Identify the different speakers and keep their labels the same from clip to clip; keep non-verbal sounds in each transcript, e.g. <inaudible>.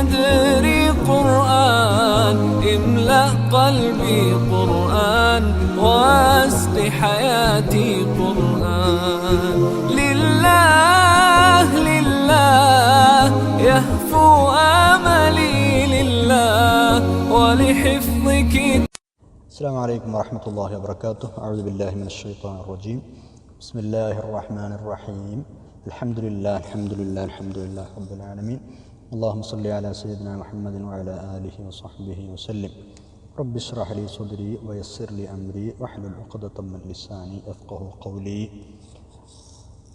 Speaker 1: صدري قرآن املأ قلبي قرآن واسق حياتي قرآن. لله لله يهفو آملي لله ولحفظ كتاب
Speaker 2: السلام عليكم ورحمة الله وبركاته. أعوذ بالله من الشيطان الرجيم. بسم الله الرحمن الرحيم. الحمد لله الحمد لله الحمد لله رب العالمين. اللهم صل على سيدنا محمد وعلى آله وصحبه وسلم رب اشرح لي صدري ويسر لي أمري واحلل عقدة من لساني يفقه قولي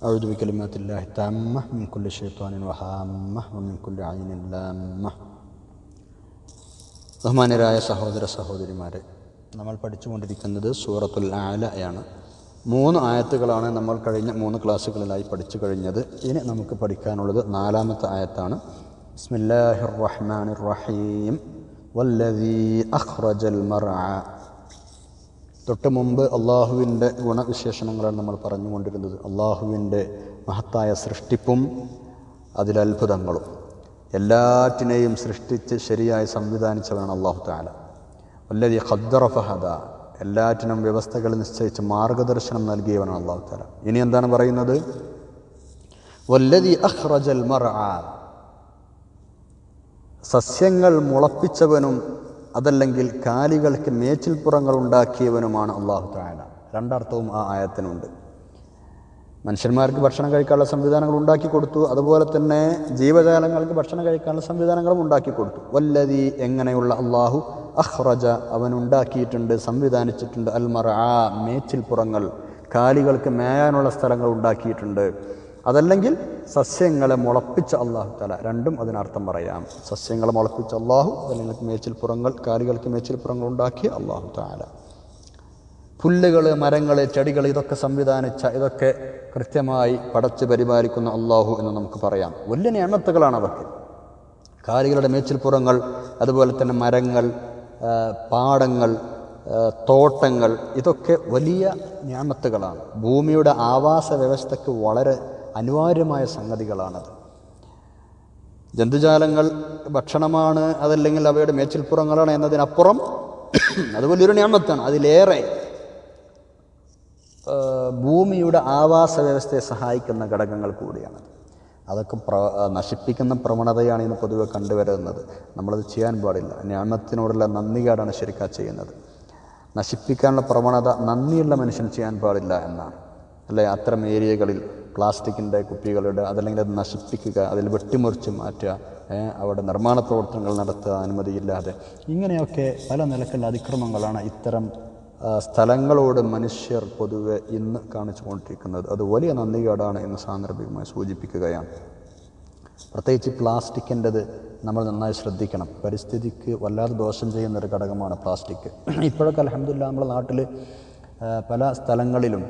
Speaker 2: أعوذ بكلمات الله التامة من كل شيطان وهامة ومن كل عين لامة ബഹുമാനരായ സഹോദര സഹോദരിമാരെ നമ്മൾ പഠിച്ചുകൊണ്ടിരിക്കുന്നത് സൂറത്തുൽ ആലയാണ് മൂന്ന് ആയത്തുകളാണ് നമ്മൾ കഴിഞ്ഞ മൂന്ന് ക്ലാസ്സുകളിലായി പഠിച്ചു കഴിഞ്ഞത് ഇനി നമുക്ക് പഠിക്കാനുള്ളത് നാലാമത്തെ ആയത്താണ് ബിസ്മില്ലാഹിർ റഹ്മാനിർ റഹീം വല്ലദീ أخرج المرعى തൊട്ട് മുമ്പ് അള്ളാഹുവിന്റെ ഗുണവിശേഷണങ്ങളാണ് നമ്മൾ പറഞ്ഞുകൊണ്ടിരുന്നത്. അള്ളാഹുവിന്റെ മഹത്തായ സൃഷ്ടിപ്പും അതിലത്ഭുതങ്ങളും എല്ലാറ്റിനെയും സൃഷ്ടിച്ച് ശരിയായി സംവിധാനിച്ചവനാണ് അള്ളാഹു താല വല്ലതി ഖദ്ദറ ഫഹദ. എല്ലാറ്റിനും വ്യവസ്ഥകൾ നിശ്ചയിച്ച് മാർഗദർശനം നൽകിയവനാണ് അള്ളാഹു താല ഇനി എന്താണ് പറയുന്നത്? വല്ലതി അഹ്റജൽ മർആ സസ്യങ്ങൾ മുളപ്പിച്ചവനും അതല്ലെങ്കിൽ കാലികൾക്ക് മേച്ചിൽപ്പുറങ്ങൾ ഉണ്ടാക്കിയവനുമാണ് അള്ളാഹു താല രണ്ടർത്ഥവും ആ ആയത്തിനുണ്ട്. മനുഷ്യന്മാർക്ക് ഭക്ഷണം കഴിക്കാനുള്ള സംവിധാനങ്ങൾ ഉണ്ടാക്കി കൊടുത്തു. അതുപോലെ തന്നെ ജീവജാലങ്ങൾക്ക് ഭക്ഷണം കഴിക്കാനുള്ള സംവിധാനങ്ങളും ഉണ്ടാക്കി കൊടുത്തു. വല്ലതി എങ്ങനെയുള്ള അള്ളാഹു അഹ്റജ അവൻ ഉണ്ടാക്കിയിട്ടുണ്ട് സംവിധാനിച്ചിട്ടുണ്ട്. അൽമറ മേച്ചിൽപ്പുറങ്ങൾ കാലികൾക്ക് മേയാനുള്ള സ്ഥലങ്ങൾ ഉണ്ടാക്കിയിട്ടുണ്ട്. അതല്ലെങ്കിൽ സസ്യങ്ങളെ മുളപ്പിച്ച അള്ളാഹു തല രണ്ടും അതിനർത്ഥം പറയാം. സസ്യങ്ങളെ മുളപ്പിച്ച അള്ളാഹു അതല്ലെങ്കിൽ മേച്ചിൽപ്പുറങ്ങൾ കാലികൾക്ക് മേച്ചിൽപ്പുറങ്ങൾ ഉണ്ടാക്കിയ അള്ളാഹു താല പുല്ലുകൾ മരങ്ങൾ ചെടികൾ ഇതൊക്കെ സംവിധാനിച്ച ഇതൊക്കെ കൃത്യമായി പടച്ച് പരിപാലിക്കുന്ന അള്ളാഹു എന്ന് നമുക്ക് പറയാം. വലിയ നിയമത്തുകളാണ് അതൊക്കെ കാലികളുടെ മേച്ചിൽപ്പുറങ്ങൾ അതുപോലെ തന്നെ മരങ്ങൾ പാടങ്ങൾ തോട്ടങ്ങൾ ഇതൊക്കെ വലിയ ഞാമത്തുകളാണ് ഭൂമിയുടെ ആവാസ വ്യവസ്ഥയ്ക്ക് വളരെ അനിവാര്യമായ സംഗതികളാണത്. ജന്തുജാലങ്ങൾ ഭക്ഷണമാണ് അതല്ലെങ്കിൽ അവയുടെ മേച്ചിൽപ്പുറങ്ങളാണ് എന്നതിനപ്പുറം <clears throat> അത് വലിയൊരു ഞാമത്താണ്. അതിലേറെ ഭൂമിയുടെ ആവാസ വ്യവസ്ഥയെ സഹായിക്കുന്ന ഘടകങ്ങൾ കൂടിയാണ്. അതൊക്കെ പ്ര നശിപ്പിക്കുന്ന പ്രവണതയാണ് ഇന്ന് പൊതുവെ കണ്ടുവരുന്നത്. നമ്മളത് ചെയ്യാൻ പാടില്ല. ഞാമത്തിനോടുള്ള നന്ദികേടാണ് ശരിക്കാ ചെയ്യുന്നത്. നശിപ്പിക്കാനുള്ള പ്രവണത നന്ദിയുള്ള മനുഷ്യൻ ചെയ്യാൻ പാടില്ല എന്നാണ്. അല്ലെ? അത്തരം ഏരിയകളിൽ പ്ലാസ്റ്റിക്കിന്റെ കുപ്പികളുടെ അതല്ലെങ്കിൽ അത് നശിപ്പിക്കുക അതിൽ വെട്ടിമുറിച്ച് മാറ്റുക അവിടെ നിർമ്മാണ പ്രവർത്തനങ്ങൾ നടത്തുക അനുമതിയില്ലാതെ. ഇങ്ങനെയൊക്കെ പല നിലക്കുള്ള അതിക്രമങ്ങളാണ് ഇത്തരം സ്ഥലങ്ങളോട് മനുഷ്യർ പൊതുവെ ഇന്ന് കാണിച്ചുകൊണ്ടിരിക്കുന്നത്. അത് വലിയ നന്ദികേടാണ് എന്ന് സാന്ദർഭികമായി സൂചിപ്പിക്കുകയാണ്. പ്രത്യേകിച്ച് പ്ലാസ്റ്റിക്കിന്റെത് നമ്മൾ നന്നായി ശ്രദ്ധിക്കണം. പരിസ്ഥിതിക്ക് വല്ലാതെ ദോഷം ചെയ്യുന്ന ഒരു ഘടകമാണ് പ്ലാസ്റ്റിക്. ഇപ്പോഴൊക്കെ അലഹമില്ല നമ്മുടെ നാട്ടിൽ പല സ്ഥലങ്ങളിലും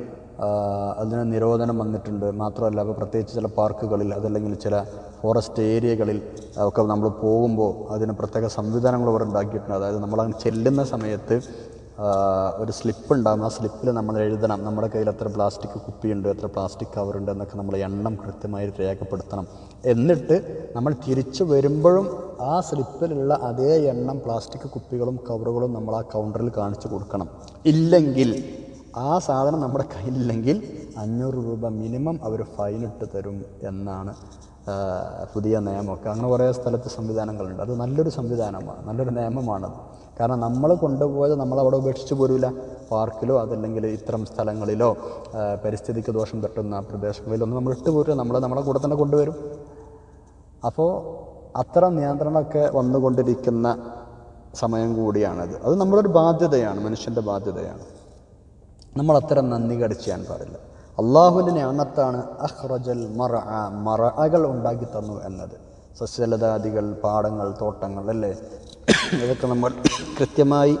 Speaker 2: അതിന് നിരോധനം വന്നിട്ടുണ്ട്. മാത്രമല്ല അപ്പോൾ പ്രത്യേകിച്ച് ചില പാർക്കുകളിൽ അതല്ലെങ്കിൽ ചില ഫോറസ്റ്റ് ഏരിയകളിൽ ഒക്കെ നമ്മൾ പോകുമ്പോൾ അതിന് പ്രത്യേക സംവിധാനങ്ങൾ അവർ ഉണ്ടാക്കിയിട്ടുണ്ട്. അതായത് നമ്മളങ്ങനെ ചെല്ലുന്ന സമയത്ത് ഒരു സ്ലിപ്പ് ഉണ്ടാകും ആ സ്ലിപ്പിൽ നമ്മൾ എഴുതണം. നമ്മുടെ കയ്യിൽ എത്ര പ്ലാസ്റ്റിക് കുപ്പിയുണ്ട് എത്ര പ്ലാസ്റ്റിക് കവറുണ്ട് എന്നൊക്കെ നമ്മൾ എണ്ണം കൃത്യമായി രേഖപ്പെടുത്തണം. എന്നിട്ട് നമ്മൾ തിരിച്ചു വരുമ്പോഴും ആ സ്ലിപ്പിലുള്ള അതേ എണ്ണം പ്ലാസ്റ്റിക് കുപ്പികളും കവറുകളും നമ്മൾ ആ കൗണ്ടറിൽ കാണിച്ചു കൊടുക്കണം. ഇല്ലെങ്കിൽ ആ സാധനം നമ്മുടെ കയ്യിലില്ലെങ്കിൽ അഞ്ഞൂറ് രൂപ മിനിമം അവർ ഫൈനിട്ട് തരും എന്നാണ് പുതിയ നിയമമൊക്കെ. അങ്ങനെ കുറേ സ്ഥലത്ത് സംവിധാനങ്ങളുണ്ട്. അത് നല്ലൊരു സംവിധാനമാണ് നല്ലൊരു നിയമമാണത്. കാരണം നമ്മൾ കൊണ്ടുപോയത് നമ്മൾ അവിടെ ഉപേക്ഷിച്ച് പോരില്ല പാർക്കിലോ അതല്ലെങ്കിൽ ഇത്തരം സ്ഥലങ്ങളിലോ പരിസ്ഥിതിക്ക് ദോഷം തട്ടുന്ന പ്രദേശങ്ങളിലോ ഒന്നും നമ്മൾ ഇട്ട് പോരില്ല നമ്മൾ നമ്മളെ കൂടെ തന്നെ കൊണ്ടുവരും. അപ്പോൾ അത്തരം നിയന്ത്രണമൊക്കെ വന്നുകൊണ്ടിരിക്കുന്ന സമയം കൂടിയാണത്. അത് നമ്മളൊരു ബാധ്യതയാണ് മനുഷ്യന്റെ ബാധ്യതയാണ്. നമ്മൾ അത്തരം നന്ദി കടിച്ച് ചെയ്യാൻ പാടില്ല. അള്ളാഹുവിന്റെ ഞാമത്താണ് അഹ്റജൽ മറ മറകൾ ഉണ്ടാക്കി തന്നു എന്നത്. സസ്യലതാദികൾ പാടങ്ങൾ തോട്ടങ്ങൾ അല്ലേ? ഇതൊക്കെ നമ്മൾ കൃത്യമായി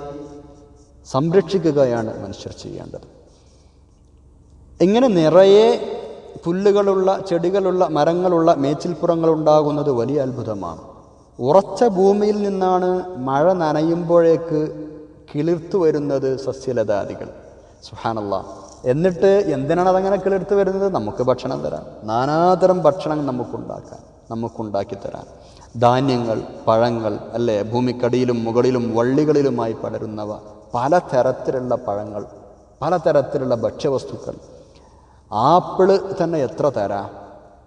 Speaker 2: സംരക്ഷിക്കുകയാണ് മനുഷ്യർ ചെയ്യേണ്ടത്. ഇങ്ങനെ നിറയെ പുല്ലുകളുള്ള ചെടികളുള്ള മരങ്ങളുള്ള മേച്ചിൽപ്പുറങ്ങൾ ഉണ്ടാകുന്നത് വലിയ അത്ഭുതമാണ്. ഉറച്ച ഭൂമിയിൽ നിന്നാണ് മഴ നനയുമ്പോഴേക്ക് കിളിർത്തു വരുന്നത് സസ്യലതാദികൾ. സുഹാനല്ല എന്നിട്ട് എന്തിനാണ് അതങ്ങനെ കിളിർത്ത് വരുന്നത്? നമുക്ക് ഭക്ഷണം തരാം നാനാതരം ഭക്ഷണം നമുക്കുണ്ടാക്കാൻ നമുക്കുണ്ടാക്കി തരാൻ. ധാന്യങ്ങൾ പഴങ്ങൾ അല്ലേ? ഭൂമിക്കടിയിലും മുകളിലും വള്ളികളിലുമായി പടരുന്നവ. പലതരത്തിലുള്ള പഴങ്ങൾ പലതരത്തിലുള്ള ഭക്ഷ്യവസ്തുക്കൾ. ആപ്പിൾ തന്നെ എത്ര തരാം?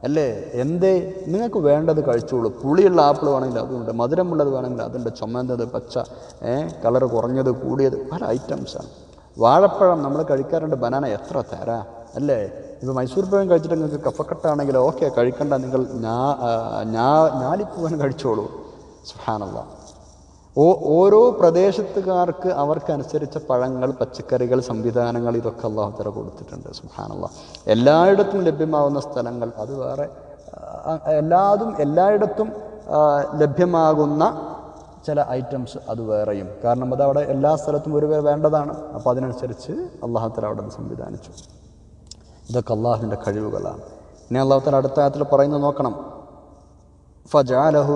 Speaker 2: അല്ലേ? എന്തേ? നിങ്ങൾക്ക് വേണ്ടത് കഴിച്ചോളൂ. പുളിയുള്ള ആപ്പിൾ വേണമെങ്കിൽ അതുണ്ട്. മധുരമുള്ളത് വേണമെങ്കിൽ അതുണ്ട്. ചുമന്നത് പച്ച കളർ കുറഞ്ഞത് കൂടിയത് പല ഐറ്റംസാണ്. വാഴപ്പഴം നമ്മൾ കഴിക്കാറുണ്ട്. ബനാന എത്ര തരാ? അല്ലേ? ഇപ്പോൾ മൈസൂർ പഴം കഴിച്ചിട്ട് നിങ്ങൾക്ക് കഫക്കെട്ടാണെങ്കിൽ ഓക്കെ കഴിക്കണ്ട. നിങ്ങൾ ഞാ ഞാലിപ്പൂവൻ കഴിച്ചോളൂ. സുഹാനല്ല ഓ ഓരോ പ്രദേശത്തുകാർക്ക് അവർക്കനുസരിച്ച പഴങ്ങൾ പച്ചക്കറികൾ സംവിധാനങ്ങൾ ഇതൊക്കെ അള്ളാഹു തല കൊടുത്തിട്ടുണ്ട്. സുഹാനല്ല എല്ലായിടത്തും ലഭ്യമാവുന്ന സ്ഥലങ്ങൾ അത് വേറെ. എല്ലാതും എല്ലായിടത്തും ലഭ്യമാകുന്ന ചില ഐറ്റംസ് അത് വേറെയും. കാരണം അത് അവിടെ എല്ലാ സ്ഥലത്തും ഒരു വേണ്ടതാണ്. അപ്പോൾ അതിനനുസരിച്ച് അള്ളാഹുത്തല തല അവിടെ സംവിധാനിച്ചു. ഇതൊക്കെ അള്ളാഹുവിന്റെ കഴിവുകളാണ്. ഇനി അള്ളാഹുത്തല തല അടുത്ത ആയത്തിൽ പറയുന്നത് നോക്കണം. ഫജാലഹു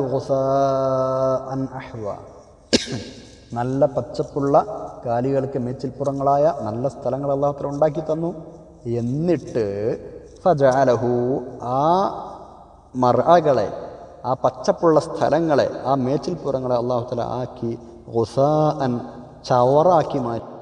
Speaker 2: അഹ്വ. നല്ല പച്ചപ്പുള്ള കാലികൾക്ക് മേച്ചിൽപ്പുറങ്ങളായ നല്ല സ്ഥലങ്ങൾ അള്ളാഹുത്തല ഉണ്ടാക്കി തന്നു. എന്നിട്ട് ഫജാലഹു ആ മറകളെ ആ പച്ചപ്പുള്ള സ്ഥലങ്ങളെ ആ മേച്ചിൽപ്പുറങ്ങളെ അള്ളാഹുത്തല ആക്കി ഗുസാഅൻ ചവറാക്കി മാറ്റി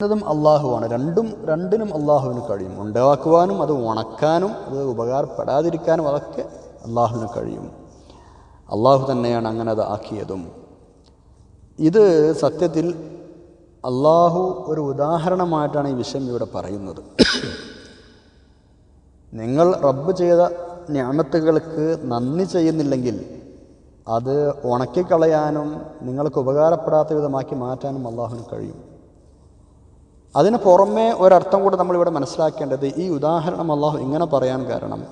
Speaker 2: ും. അള്ളാഹുവാണ് രണ്ടും രണ്ടിനും അള്ളാഹുവിന് കഴിയും. ഉണ്ടാക്കുവാനും അത് ഉണക്കാനും അത് ഉപകാരപ്പെടാതിരിക്കാനും അതൊക്കെ അള്ളാഹുവിന് കഴിയും. അള്ളാഹു തന്നെയാണ് അങ്ങനെ അത് ആക്കിയതും. ഇത് സത്യത്തിൽ അള്ളാഹു ഒരു ഉദാഹരണമായിട്ടാണ് ഈ വിഷയം ഇവിടെ പറയുന്നത്. നിങ്ങൾ റബ്ബ് ചെയ്ത ഞാമത്തുകൾക്ക് നന്ദി ചെയ്യുന്നില്ലെങ്കിൽ അത് ഉണക്കിക്കളയാനും നിങ്ങൾക്ക് ഉപകാരപ്പെടാത്ത വിധമാക്കി മാറ്റാനും അള്ളാഹുവിന് കഴിയും. അതിന് പുറമേ ഒരർത്ഥം കൂടെ നമ്മളിവിടെ മനസ്സിലാക്കേണ്ടത് ഈ ഉദാഹരണം അള്ളാഹു ഇങ്ങനെ പറയാൻ കാരണം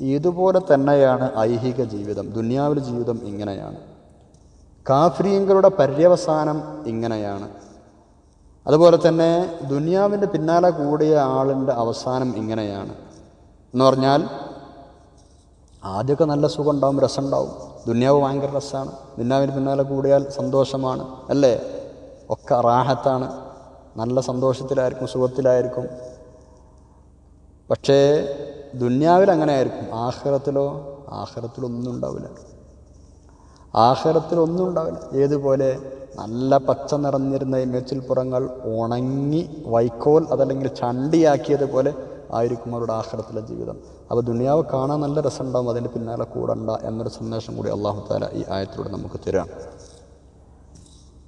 Speaker 2: ഇതുപോലെ തന്നെയാണ് ഐഹിക ജീവിതം ദുനിയാവിലെ ജീവിതം ഇങ്ങനെയാണ്. കാഫ്രീങ്ങളുടെ പര്യവസാനം ഇങ്ങനെയാണ്. അതുപോലെ തന്നെ ദുനിയാവിന്റെ പിന്നാലെ കൂടിയ ആളിന്റെ അവസാനം ഇങ്ങനെയാണ്. എന്ന് പറഞ്ഞാൽ ആദ്യമൊക്കെ നല്ല സുഖം ഉണ്ടാവും രസമുണ്ടാവും ദുന്യാവ് ഭയങ്കര രസമാണ് ദുന്യാവിന് പിന്നാലെ കൂടിയാൽ സന്തോഷമാണ് അല്ലേ? ഒക്കെ റാഹത്താണ്. നല്ല സന്തോഷത്തിലായിരിക്കും സുഖത്തിലായിരിക്കും. പക്ഷേ ദുന്യാവിൽ അങ്ങനെ ആയിരിക്കും ആഹ്റത്തിലോ ആഹ്റത്തിലൊന്നും ഉണ്ടാവില്ല. ആഹ്റത്തിലൊന്നും ഉണ്ടാവില്ല. ഏതുപോലെ നല്ല പച്ച നിറഞ്ഞിരുന്ന ഈ മേച്ചിൽപ്പുറങ്ങൾ ഉണങ്ങി വൈക്കോൽ അതല്ലെങ്കിൽ ചണ്ടിയാക്കിയതുപോലെ ആയിരിക്കും അവരുടെ ആഹ്ലത്തിലെ ജീവിതം. അപ്പോൾ ദുനിയാവ് കാണാൻ നല്ല രസമുണ്ടാവും അതിന്റെ പിന്നാലെ കൂടണ്ട എന്നൊരു സന്ദേശം കൂടി അള്ളാഹു താല ഈ ആയത്തിലൂടെ നമുക്ക് തരാം.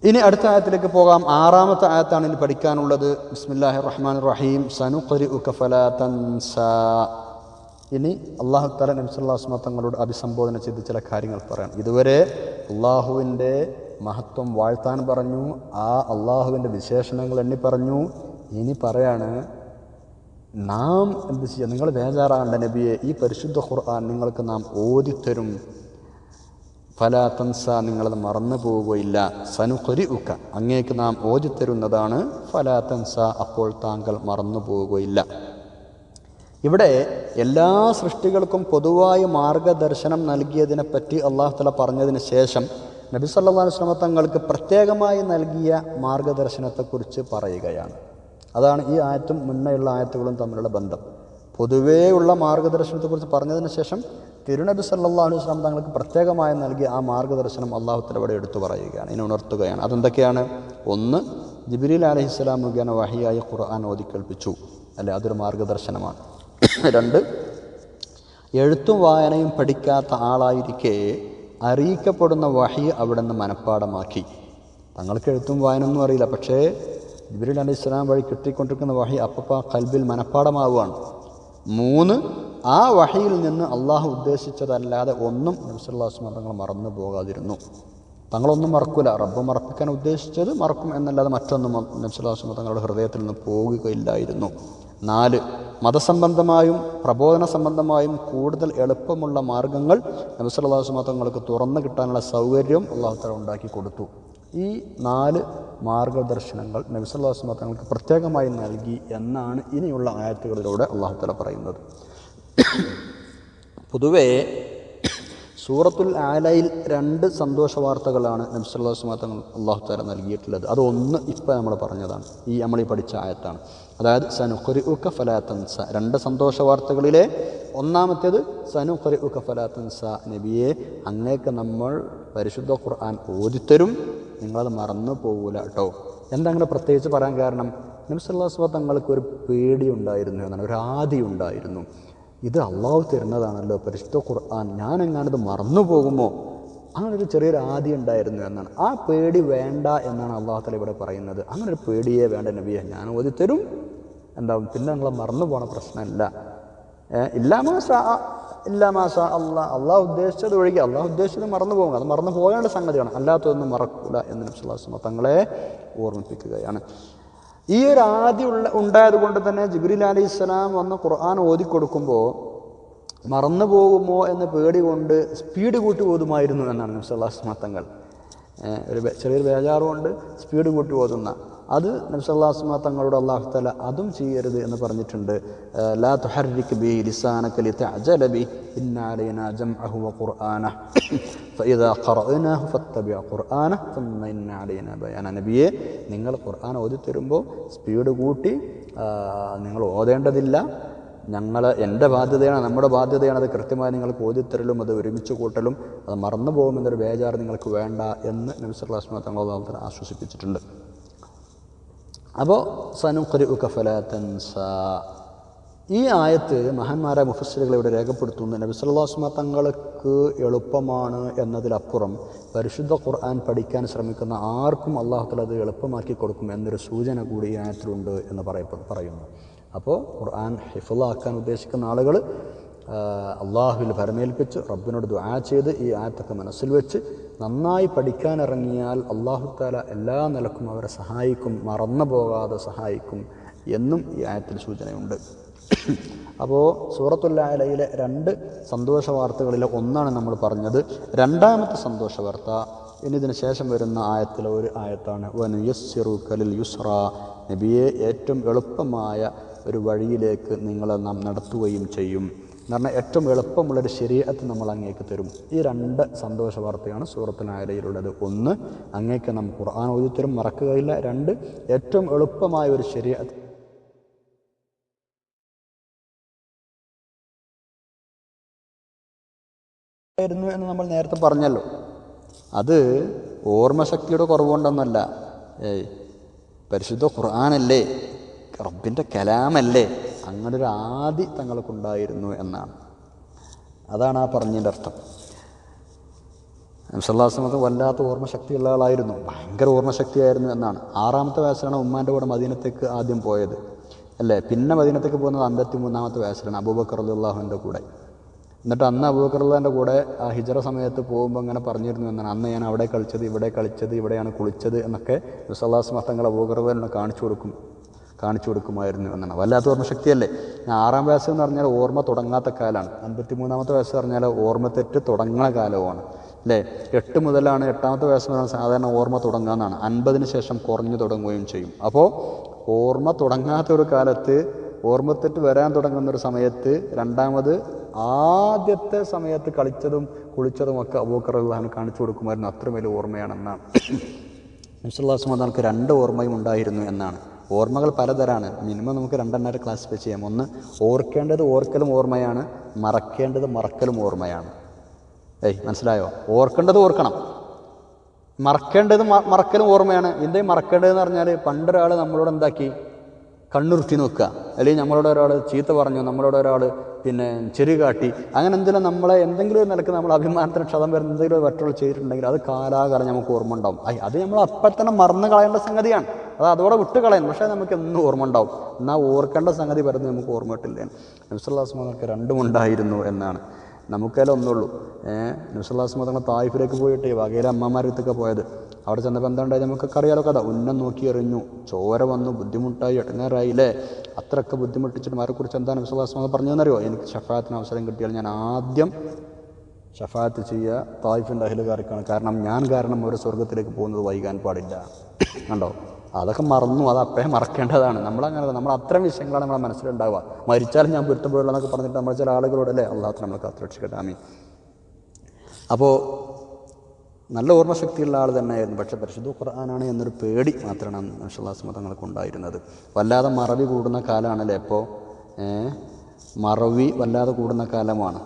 Speaker 2: ഇനി അടുത്ത ആയത്തിലേക്ക് പോകാം. ആറാമത്തെ ആയത്താണ് ഇനി പഠിക്കാനുള്ളത്. ബിസ്മില്ലാഹി റഹ്മാൻ റഹീം സനുഖരി തൻസ. ഇനി അള്ളാഹു തല നബ്സുല്ലാസ്മ തങ്ങളോട് അഭിസംബോധന ചെയ്ത് ചില കാര്യങ്ങൾ പറയാം. ഇതുവരെ അള്ളാഹുവിന്റെ മഹത്വം വാഴ്ത്താൻ പറഞ്ഞു. ആ അള്ളാഹുവിന്റെ വിശേഷണങ്ങൾ എണ്ണി പറഞ്ഞു. ഇനി പറയാണ് നാം എന്ത് ചെയ്യുക നിങ്ങൾ ബേജാറാകേണ്ട നബിയെ. ഈ പരിശുദ്ധ ഖുർആൻ നിങ്ങൾക്ക് നാം ഓതിത്തരും. ഫലാ തൻസ നിങ്ങളത് മറന്നു പോവുകയില്ല. സനുഖരി ഉക്ക അങ്ങേക്ക് നാം ഓതിത്തരുന്നതാണ് ഫലാ തൻസ അപ്പോൾ താങ്കൾ മറന്നു പോവുകയില്ല. ഇവിടെ എല്ലാ സൃഷ്ടികൾക്കും പൊതുവായ മാർഗദർശനം നൽകിയതിനെപ്പറ്റി അള്ളാഹു തല പറഞ്ഞതിന് ശേഷം നബി സല്ലാ വസ്ലമ തങ്ങൾക്ക് പ്രത്യേകമായി നൽകിയ മാർഗദർശനത്തെക്കുറിച്ച് പറയുകയാണ്. അതാണ് ഈ ആയത്തും മുന്നേയുള്ള ആയത്തുകളും തമ്മിലുള്ള ബന്ധം. പൊതുവേ ഉള്ള മാർഗദർശനത്തെക്കുറിച്ച് പറഞ്ഞതിന് ശേഷം തിരുനബി സല്ലാ അലൈഹി വസ്ലാം തങ്ങൾക്ക് പ്രത്യേകമായി നൽകിയ ആ മാർഗദർശനം അള്ളാഹു തല ഇവിടെ എടുത്തു പറയുകയാണ്. ഇനി ഉണർത്തുകയാണ്. അതെന്തൊക്കെയാണ്? ഒന്ന് ജിബിരിൽ അലഹിസ്ലാം മുഖേന വഹിയായ ഖുർആൻ ഓതി കേൾപ്പിച്ചു. അല്ലെ? അതൊരു മാർഗദർശനമാണ്. <coughs> രണ്ട് എഴുത്തും വായനയും പഠിക്കാത്ത ആളായിരിക്കെ അറിയിക്കപ്പെടുന്ന വഹി അവിടെ നിന്ന് മനഃപ്പാടമാക്കി. തങ്ങൾക്ക് എഴുത്തും വായനൊന്നും അറിയില്ല. പക്ഷേ ജിബിരിൽ അലി ഇസ്ലാം വഴി കിട്ടിക്കൊണ്ടിരിക്കുന്ന വഹി അപ്പപ്പ കൽബിൽ മനഃപ്പാടമാവുകയാണ്. മൂന്ന് ആ വഹിയിൽ നിന്ന് അള്ളാഹു ഉദ്ദേശിച്ചതല്ലാതെ ഒന്നും നബ്സല്ലാസ്മാ തങ്ങൾ മറന്നു പോകാതിരുന്നു. തങ്ങളൊന്നും മറക്കൂല. റബ്ബ് മറപ്പിക്കാൻ ഉദ്ദേശിച്ചത് മറക്കും എന്നല്ലാതെ മറ്റൊന്നും നബ്സുല്ലാസ്മ തങ്ങളുടെ ഹൃദയത്തിൽ നിന്ന് പോകുകയില്ലായിരുന്നു. നാല് മതസംബന്ധമായും പ്രബോധന സംബന്ധമായും കൂടുതൽ എളുപ്പമുള്ള മാർഗങ്ങൾ നബ്സുല്ലാസ്മ തങ്ങൾക്ക് തുറന്നു കിട്ടാനുള്ള സൗകര്യം അള്ളാഹുത്തല ഉണ്ടാക്കി കൊടുത്തു. ഈ നാല് മാർഗദർശനങ്ങൾ നബ്സുല്ലാസ്മ തങ്ങൾക്ക് പ്രത്യേകമായി നൽകി എന്നാണ് ഇനിയുള്ള ആയത്തുകളിലൂടെ അള്ളാഹുത്തല പറയുന്നത്. പൊതുവേ സൂറത്തുൽ ആലയിൽ രണ്ട് സന്തോഷ വാർത്തകളാണ് നബ്സല്ലാസ് തങ്ങൾ അള്ളാഹു താല നൽകിയിട്ടുള്ളത്. അത് ഒന്ന് ഇപ്പം നമ്മൾ പറഞ്ഞതാണ്. ഈ നമ്മൾ ഈ പഠിച്ച ആയത്താണ്. അതായത് സനുഖരി ഉക്ക ഫലാത്തൻസ രണ്ട് സന്തോഷ വാർത്തകളിലെ ഒന്നാമത്തേത് സനുഖരി ഉക്ക ഫലാത്തൻസ നബിയെ അങ്ങേക്ക് നമ്മൾ പരിശുദ്ധ ഖുർആൻ ഓതിത്തരും. നിങ്ങളത് മറന്നു പോകൂല കേട്ടോ എന്താ അങ്ങനെ പ്രത്യേകിച്ച് പറയാൻ കാരണം? നബ്സല്ലാസ് തങ്ങൾക്ക് ഒരു പേടി ഉണ്ടായിരുന്നു എന്നാണ്. ഒരു ആദി ഉണ്ടായിരുന്നു ഇത് അള്ളാഹു തരുന്നതാണല്ലോ. പരിശുദ്ധ ഖുർആൻ ഞാൻ എങ്ങാനത് മറന്നു പോകുമോ അങ്ങനൊരു ചെറിയൊരു ആദി ഉണ്ടായിരുന്നു എന്നാണ്. ആ പേടി വേണ്ട എന്നാണ് അള്ളാഹു തല ഇവിടെ പറയുന്നത്. അങ്ങനൊരു പേടിയേ വേണ്ട നബിയെ. ഞാൻ ഓതിത്തരും. എന്താവും പിന്നെ നിങ്ങളെ മറന്നു പോണ പ്രശ്നമല്ല. ഇല്ലാമാസ ഇല്ലാമാസ അള്ളാഹ് അള്ളാഹ് ഉദ്ദേശിച്ചത് ഒഴികെ അള്ളാഹു ഉദ്ദേശിച്ചത് മറന്നു പോകും. അത് മറന്നു പോകേണ്ട സംഗതിയാണ്. അല്ലാത്തതൊന്നും മറക്കൂല എന്ന് നബ്സുല്ലാസ്മ തങ്ങളെ ഓർമ്മിപ്പിക്കുകയാണ്. ഈ ഒരു ആദ്യം ഉള്ള ഉണ്ടായത് കൊണ്ട് തന്നെ ജിബ്രീൽ അലൈഹി സ്വലാം വന്ന് ഖുർആൻ ഓതിക്കൊടുക്കുമ്പോൾ മറന്നു പോകുമോ എന്ന് പേടി കൊണ്ട് സ്പീഡ് കൂട്ടി ഓതുമായിരുന്നു എന്നാണ് നബ്സല്ലാസ്മ മത്തങ്ങൾ ഒരു ചെറിയൊരു ബേജാറുകൊണ്ട് സ്പീഡ് കൂട്ടി ഓതുന്ന. അത് നബ്സല്ലാസ്മ തങ്ങളോട് അള്ളാഹു തല അതും ചെയ്യരുത് എന്ന് പറഞ്ഞിട്ടുണ്ട്. ലാ തുഹർരിക് ബി ലിസാനക ലിതഅജല ബി ഇന്ന അലൈനാ ജംഅഹു വഖുർആനഹു ഫഇദാ ഖറഅനാഹു ഫത്തബിഅ ഖുർആന ثم ഇന്ന അലൈനാ ബയാന. നബിയെ നിങ്ങൾ ഖുർആൻ ഓതി തരുമ്പോൾ സ്പീഡ് കൂട്ടി നിങ്ങൾ ഓതേണ്ടതില്ല. ഞങ്ങൾ എന്റെ ബാധ്യതയാണ് നമ്മുടെ ബാധ്യതയാണ് അത് കൃത്യമായി നിങ്ങൾക്ക് ഓതിത്തരലും അത് ഒരുമിച്ച് കൂട്ടലും അത് മറന്നു പോകുമെന്നൊരു ബേജാറ് നിങ്ങൾക്ക് വേണ്ട എന്ന് നബിസ്വല്ലാസ്മ തങ്ങൾ അള്ളാഹുത്തല ആശ്വസിപ്പിച്ചിട്ടുണ്ട്. അപ്പോൾ സനുഖരി ഉക്കഫലാത്തൻസ ഈ ആയത്ത് മഹാന്മാരായ മുഫസ്സിലുകൾ ഇവിടെ രേഖപ്പെടുത്തുന്നു. നബി സല്ലാസ്മ തങ്ങൾക്ക് എളുപ്പമാണ് എന്നതിലപ്പുറം പരിശുദ്ധ ഖുർആൻ പഠിക്കാൻ ശ്രമിക്കുന്ന ആർക്കും അള്ളാഹുത്തല അത് എളുപ്പമാക്കി കൊടുക്കും എന്നൊരു സൂചന കൂടി ഈ ആയത്തിലുണ്ട് എന്ന് പറയുന്നു. അപ്പോൾ ഖുർആൻ ഹിഫുള്ളാക്കാൻ ഉദ്ദേശിക്കുന്ന ആളുകൾ അള്ളാഹുവിൽ ഭരമേൽപ്പിച്ച് റബ്ബിനോട് ദുആ ചെയ്ത് ഈ ആയത്തൊക്കെ മനസ്സിൽ വെച്ച് നന്നായി പഠിക്കാനിറങ്ങിയാൽ അള്ളാഹു താല എല്ലാ നിലക്കും അവരെ സഹായിക്കും മറന്നു പോകാതെ സഹായിക്കും എന്നും ഈ ആയത്തിൽ സൂചനയുണ്ട്. അപ്പോൾ സൂറത്തുല്ലായാലയിലെ രണ്ട് സന്തോഷ വാർത്തകളിലെ ഒന്നാണ് നമ്മൾ പറഞ്ഞത്. രണ്ടാമത്തെ സന്തോഷ വാർത്ത ഇനി ഇതിന് ശേഷം വരുന്ന ആയത്തിലെ ഒരു ആയത്താണ് വൻ യസ്സിറു കലിൽ യുസ്ര നബിയെ ഏറ്റവും എളുപ്പമായ ഒരു വഴിയിലേക്ക് നിങ്ങളെ നാം നടത്തുകയും ചെയ്യും. എന്ന് പറഞ്ഞാൽ ഏറ്റവും എളുപ്പമുള്ളൊരു ശരീരത്ത് നമ്മൾ അങ്ങേക്ക് തരും. ഈ രണ്ട് സന്തോഷ വാർത്തയാണ് സൂറത്തിനായയിലുള്ളത് ഒന്ന് അങ്ങേക്ക് നാം ഖുർആൻ ഓതിത്തരും മറക്കുകയില്ല. രണ്ട് ഏറ്റവും എളുപ്പമായ ഒരു ശരീരത്ത് ആയിരുന്നു എന്ന് നമ്മൾ നേരത്തെ പറഞ്ഞല്ലോ. അത് ഓർമ്മശക്തിയുടെ കുറവുകൊണ്ടൊന്നല്ല. പരിശുദ്ധ ഖുർആാനല്ലേ? റബ്ബിന്റെ കലാമല്ലേ? അങ്ങനെ ഒരു ആദി തങ്ങൾക്കുണ്ടായിരുന്നു എന്നാണ്. അതാണ് ആ പറഞ്ഞതിന്റെ അർത്ഥം. നബ്സല്ലാസ്ലമത്ത് വല്ലാത്ത ഓർമ്മശക്തിയുള്ള ആളായിരുന്നു. ഭയങ്കര ഓർമ്മശക്തിയായിരുന്നു എന്നാണ്. ആറാമത്തെ വയസ്സിലാണ് ഉമ്മാന്റെ കൂടെ മദീനത്തേക്ക് ആദ്യം പോയത്. അല്ലേ? പിന്നെ മദീനത്തേക്ക് പോകുന്നത് അമ്പത്തി മൂന്നാമത്തെ വയസ്സിലാണ് അബൂബക്കർ അള്ളാഹുവിന്റെ കൂടെ. എന്നിട്ട് അന്ന് അബൂബക്കർ അബൂബക്കറുള്ളാന്റെ കൂടെ ആ ഹിജറ സമയത്ത് പോകുമ്പോൾ അങ്ങനെ പറഞ്ഞിരുന്നു എന്നാണ്. അന്ന് ഞാൻ അവിടെ കളിച്ചത് ഇവിടെ കളിച്ചത് ഇവിടെയാണ് കുളിച്ചത് എന്നൊക്കെ വിസല്ലാസ് മത്തങ്ങൾ അബൂബക്കറുള്ളാനെ കാണിച്ചു കൊടുക്കും. കാണിച്ചു കൊടുക്കുമായിരുന്നു എന്നാണ്. വല്ലാത്ത ഓർമ്മശക്തിയല്ലേ ആറാം വയസ്സ് എന്ന് പറഞ്ഞാൽ ഓർമ്മ തുടങ്ങാത്ത കാലമാണ് അൻപത്തി മൂന്നാമത്തെ വയസ്സ് പറഞ്ഞാൽ ഓർമ്മ തെറ്റ് തുടങ്ങുന്ന കാലമാണ് അല്ലേ? എട്ട് മുതലാണ് എട്ടാമത്തെ വയസ്സ് മുതലാണ് സാധാരണ ഓർമ്മ തുടങ്ങാന്നാണ്. അൻപതിന് ശേഷം കുറഞ്ഞു തുടങ്ങുകയും ചെയ്യും. അപ്പോൾ ഓർമ്മ തുടങ്ങാത്ത ഒരു കാലത്ത് ഓർമ്മത്തെറ്റ് വരാൻ തുടങ്ങുന്ന ഒരു സമയത്ത് രണ്ടാമത് ആദ്യത്തെ സമയത്ത് കളിച്ചതും കുളിച്ചതും ഒക്കെ അബൂക്കറുള്ളഹാൻ കാണിച്ചു കൊടുക്കുമായിരുന്നു. അത്ര വലിയ ഓർമ്മയാണെന്നാണ് നബ്സുല്ലാസ് തങ്ങൾക്ക് രണ്ട് ഓർമ്മയും ഉണ്ടായിരുന്നു എന്നാണ്. ഓർമ്മകൾ പലതരാണ്. മിനിമം നമുക്ക് രണ്ടെണ്ണം ക്ലാസിഫൈ ചെയ്യാം. ഒന്ന് ഓർക്കേണ്ടത് ഓർക്കലും ഓർമ്മയാണ്. മറക്കേണ്ടത് മറക്കലും ഓർമ്മയാണ്. ഏയ് മനസ്സിലായോ? ഓർക്കേണ്ടത് ഓർക്കണം. മറക്കേണ്ടത് മറക്കലും ഓർമ്മയാണ്. എന്തേ മറക്കേണ്ടതെന്ന് പറഞ്ഞാൽ പണ്ടൊരാൾ നമ്മളോട് എന്താക്കി? കണ്ണുരുട്ടി നോക്കുക. അല്ലെങ്കിൽ നമ്മളോട് ഒരാൾ ചീത്ത പറഞ്ഞു നമ്മളോട് ഒരാൾ പിന്നെ ചെരി കാട്ടി അങ്ങനെ എന്തെങ്കിലും നമ്മളെ എന്തെങ്കിലും ഒരു നിലയ്ക്ക് നമ്മൾ അഭിമാനത്തിന് ക്ഷതം വരുന്ന എന്തെങ്കിലും മറ്റുള്ള ചെയ്തിട്ടുണ്ടെങ്കിൽ അത് കാലാകാലം നമുക്ക് ഓർമ്മ ഉണ്ടാവും. അത് നമ്മൾ അപ്പം തന്നെ മറന്നു കളയേണ്ട സംഗതിയാണ്. അത് അതോടെ വിട്ട് കളയും. പക്ഷേ നമുക്ക് എന്നും ഓർമ്മ ഉണ്ടാവും. എന്നാൽ ഓർക്കേണ്ട സംഗതി വരുന്നത് നമുക്ക് ഓർമ്മ കിട്ടില്ല. രണ്ടും ഉണ്ടായിരുന്നു എന്നാണ്. നമുക്കതിൽ ഒന്നുള്ളൂ ഏഹ് നബ്സുല്ലാസ്മ തങ്ങൾ തായിഫിലേക്ക് പോയിട്ട് വകയിലെ അമ്മമാരത്തൊക്കെ പോയത്. അവിടെ ചെന്നപ്പോൾ എന്താ ഉണ്ടായത്? നമുക്കൊക്കെ അറിയാലോ കഥ. ഉന്നം നോക്കി എറിഞ്ഞു. ചോര വന്നു ബുദ്ധിമുട്ടായി ഇടങ്ങാറായില്ലേ അത്രയൊക്കെ ബുദ്ധിമുട്ടിച്ചിട്ട് കുറിച്ച് എന്താണ് നബ്സുല്ലാസ്മ പറഞ്ഞതെന്നറിയോ? എനിക്ക് ഷഫാത്തിന് അവസരം കിട്ടിയാൽ ഞാൻ ആദ്യം ഷഫാത്ത് ചെയ്യുക തായിഫിന്റെ അഹിലുകാർക്കാണ് കാരണം ഞാൻ കാരണം അവർ സ്വർഗത്തിലേക്ക് പോകുന്നത് വൈകാൻ പാടില്ല. കണ്ടോ? അതൊക്കെ മറന്നു. അത് അപ്പോഴേ മറക്കേണ്ടതാണ്. നമ്മളങ്ങനെ നമ്മൾ അത്തരം വിഷയങ്ങളാണ് നമ്മുടെ മനസ്സിലുണ്ടാവുക. മരിച്ചാലും ഞാൻ പൊരുത്തപ്പെടുള്ളൂ എന്നൊക്കെ പറഞ്ഞിട്ട് നമ്മൾ ചില ആളുകളോട് അല്ലേ അല്ലാത്ത നമ്മൾ കാത്തുരക്ഷിക്കട്ടെ. ആമീൻ. അപ്പോൾ നല്ല ഓർമ്മശക്തിയുള്ള ആൾ തന്നെയായിരുന്നു. പക്ഷെ പരിശുദ്ധ ഖുർആനാണ് എന്നൊരു പേടി മാത്രമാണ് നഷല്ലാസ് മതങ്ങൾക്ക് ഉണ്ടായിരുന്നത്. വല്ലാതെ മറവി കൂടുന്ന കാലമാണല്ലേ ഇപ്പോൾ മറവി വല്ലാതെ കൂടുന്ന കാലമാണ്.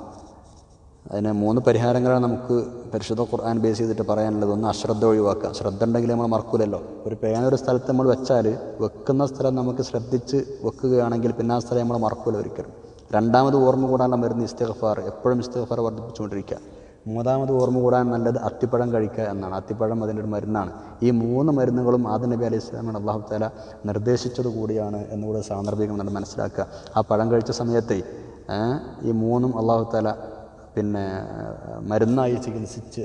Speaker 2: അതിന് മൂന്ന് പരിഹാരങ്ങളാണ് നമുക്ക് പരിശുദ്ധ ഖുർആൻ ബേസ് ചെയ്തിട്ട് പറയാനുള്ളത്. ഒന്ന് അശ്രദ്ധ ഒഴിവാക്കുക. ശ്രദ്ധ ഉണ്ടെങ്കിൽ നമ്മൾ മറക്കൂലല്ലോ. ഒരു പേന ഒരു സ്ഥലത്ത് നമ്മൾ വെച്ചാൽ വെക്കുന്ന സ്ഥലം നമുക്ക് ശ്രദ്ധിച്ച് വെക്കുകയാണെങ്കിൽ പിന്നെ ആ സ്ഥലം നമ്മൾ മറക്കൂല ഒരിക്കലും. രണ്ടാമത് ഓർമ്മ കൂടാനുള്ള മരുന്ന് ഇസ്തിഗ്ഫാർ. എപ്പോഴും ഇസ്തിഗ്ഫാർ വർദ്ധിപ്പിച്ചുകൊണ്ടിരിക്കുക. മൂന്നാമത് ഓർമ്മ കൂടാൻ നല്ലത് അത്തിപ്പഴം കഴിക്കുക എന്നാണ്. അത്തിപ്പഴം അതിന്റെ ഒരു മരുന്നാണ്. ഈ മൂന്ന് മരുന്നുകളും ആദ്യ നബി അലൈഹി സ്വലാമിന് അള്ളാഹു താല നിർദ്ദേശിച്ചത് കൂടിയാണ് എന്നുകൂടെ സാന്ദർഭികം നമ്മൾ മനസ്സിലാക്കുക. ആ പഴം കഴിച്ച സമയത്തെ ഈ മൂന്നും അള്ളാഹു താല പിന്നെ മരുന്നായി ചികിത്സിച്ച്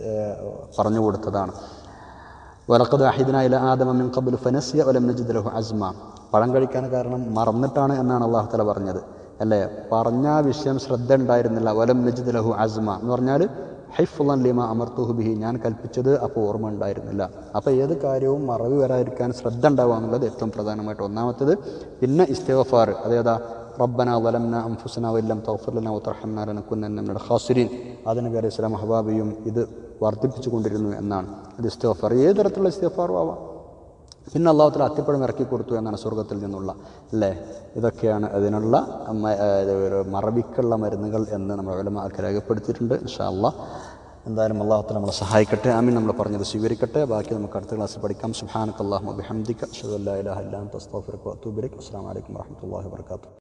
Speaker 2: പറഞ്ഞു കൊടുത്തതാണ്. വലക്കത് അഹിദിനായില ആദമിൻ കബുൽ ഫനസിയ വലം അസ്മ. പഴം കഴിക്കാൻ കാരണം മറന്നിട്ടാണ് എന്നാണ് അള്ളാഹുത്തല തല പറഞ്ഞത്. അല്ലേ? പറഞ്ഞ വിഷയം ശ്രദ്ധ ഉണ്ടായിരുന്നില്ല വലം നജിദ് ലഹു അസ്മ എന്ന് പറഞ്ഞാൽ ഹൈഫുള്ളൻ ലിമ അമർത്തുഹുബിഹി ഞാൻ കൽപ്പിച്ചത് അപ്പോൾ ഓർമ്മ ഉണ്ടായിരുന്നില്ല. അപ്പോൾ ഏത് കാര്യവും മറവി വരാതിരിക്കാൻ ശ്രദ്ധ ഉണ്ടാവുക എന്നുള്ളത് ഏറ്റവും പ്രധാനമായിട്ട്. ഒന്നാമത്തത് പിന്നെ ഇസ്തേഫാർ അതേതാ റബ്ബന വലംന അംഫുസന വല്ലം لنا ഉത്തർഹംന ലനക്കുന്ന നമ്മുടെ ഖാസിരീൻ النبي അലൈഹി സ്വലാം ഹബാബിയും ഇത് വർദ്ധിപ്പിച്ചു കൊണ്ടിരുന്നു എന്നാണ്. അത് ഇസ്തിഗഫാർ ഏത് തരത്തിലുള്ള ഇസ്തഫാറും ആവാം? പിന്നെ അള്ളാഹുത്തല അത്തിപ്പഴം ഇറക്കി കൊടുത്തു എന്നാണ് സ്വർഗത്തിൽ നിന്നുള്ള അല്ലേ? ഇതൊക്കെയാണ് അതിനുള്ള ഇത് മറവിക്കുള്ള മരുന്നുകൾ എന്ന് നമ്മൾ വിലമാക്കി രേഖപ്പെടുത്തിയിട്ടുണ്ട്. ഇൻഷാ അള്ളാഹ് എന്തായാലും അള്ളാഹുത്തല നമ്മളെ സഹായിക്കട്ടെ. ആമീൻ. നമ്മൾ പറഞ്ഞത് സ്വീകരിക്കട്ടെ. ബാക്കി നമുക്ക് അടുത്ത ക്ലാസ്സിൽ പഠിക്കാം. സുഹാനക്ക് അള്ളാഹു ബിഹംദിക്ക അഷ്ഹദു അല്ലാ ഇലാഹ ഇല്ലാ വഅത്തൂബു ഇലൈക്. അസ്സലാമു അലൈക്കും വറഹ്മത്തുള്ളാഹി വബറകാതുഹു